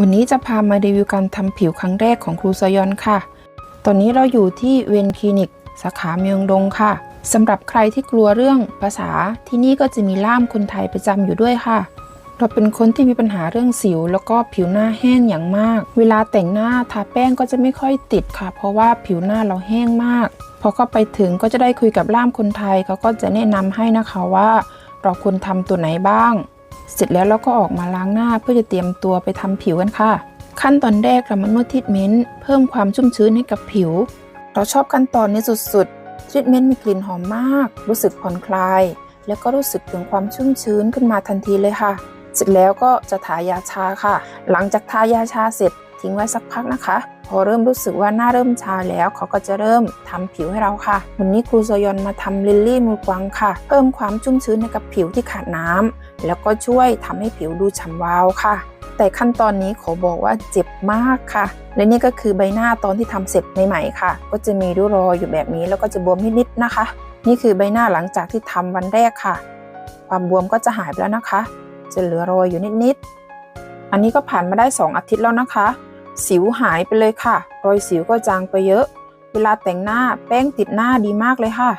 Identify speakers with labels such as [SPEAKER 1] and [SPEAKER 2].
[SPEAKER 1] วันนี้จะพามารีวิวการทำผิวครั้งแรกของครูซยอนค่ะ ตอนนี้เราอยู่ที่เวนคลินิก สาขาเมียงดงค่ะ สำหรับใครที่กลัวเรื่องภาษาที่นี่ก็จะมีล่ามคนไทยประจำอยู่ด้วยค่ะ เราเป็นคนที่มีปัญหาเรื่องสิว แล้วก็ผิวหน้าแห้งอย่างมาก เวลาแต่งหน้าทาแป้งก็จะไม่ค่อยติดค่ะ เพราะว่าผิวหน้าเราแห้งมาก พอเข้าไปถึงก็จะได้คุยกับล่ามคนไทยเขาก็จะแนะนำให้นะคะว่า เราควรทำตัวไหนบ้าง เสร็จแล้วเราก็ออกมาล้างหน้าเพื่อจะเตรียมตัวไปทำผิวกันค่ะ ขั้นตอนแรกเรามานวดทิทเมนต์เพิ่มความชุ่มชื้นให้กับผิว เราชอบขั้นตอนนี้สุดๆทิทเมนต์มีกลิ่นหอมมาก รู้สึกผ่อนคลาย แล้วก็รู้สึกถึงความชุ่มชื้นขึ้นมาทันทีเลยค่ะ เสร็จแล้วก็จะทายาชาค่ะ หลังจากทายาชาเสร็จ ทิ้งไว้สักพักนะคะ พอเริ่มรู้สึกว่าหน้าเริ่มชาแล้วเขาก็จะเริ่มทำผิวให้เราค่ะ วันนี้ครูโซยอนมาทำลิลลี่มือกวางค่ะ เพิ่มความชุ่มชื้นให้กับผิวที่ขาดน้ำแล้วก็ช่วยทำให้ผิวดูฉ่ำวาวค่ะ แต่ขั้นตอนนี้ขอบอกว่าเจ็บมากค่ะ และนี่ก็คือใบหน้าตอนที่ทำเสร็จใหม่ๆค่ะ ก็จะมีริ้วรอยอยู่แบบนี้แล้วก็จะบวมนิดๆนะคะ นี่คือใบหน้าหลังจากที่ทำวันแรกค่ะ ความบวมก็จะหายไปแล้วนะคะ จะเหลือรอยอยู่นิดๆอันนี้ก็ผ่านมาได้ 2 อาทิตย์แล้วนะคะ สิวหายไปเลยค่ะ รอยสิวก็จางไปเยอะ เวลาแต่งหน้าแป้งติดหน้าดีมากเลยค่ะ